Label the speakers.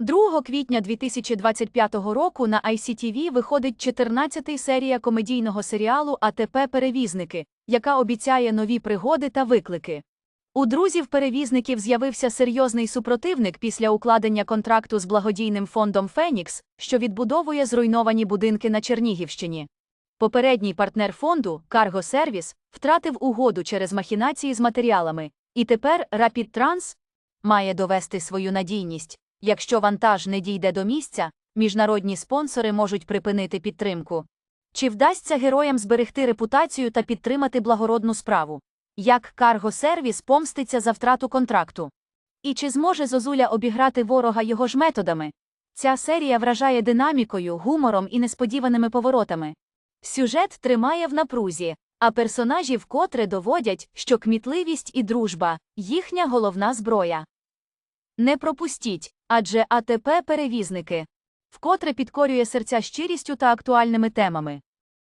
Speaker 1: 2 квітня 2025 року на ICTV виходить 14-й серія комедійного серіалу АТП Перевізники, яка обіцяє нові пригоди та виклики. У друзів-перевізників з'явився серйозний супротивник після укладення контракту з благодійним фондом Фенікс, що відбудовує зруйновані будинки на Чернігівщині. Попередній партнер фонду, Service, втратив угоду через махінації з матеріалами, і тепер Rapid Trans має довести свою надійність. Якщо вантаж не дійде до місця, міжнародні спонсори можуть припинити підтримку. Чи вдасться героям зберегти репутацію та підтримати благородну справу? Як Service помститься за втрату контракту? І чи зможе Зозуля обіграти ворога його ж методами? Ця серія вражає динамікою, гумором і несподіваними поворотами. Сюжет тримає в напрузі, а персонажі вкотре доводять, що кмітливість і дружба їхня головна зброя. Не пропустіть, адже АТП перевізники вкотре підкорює серця щирістю та актуальними темами.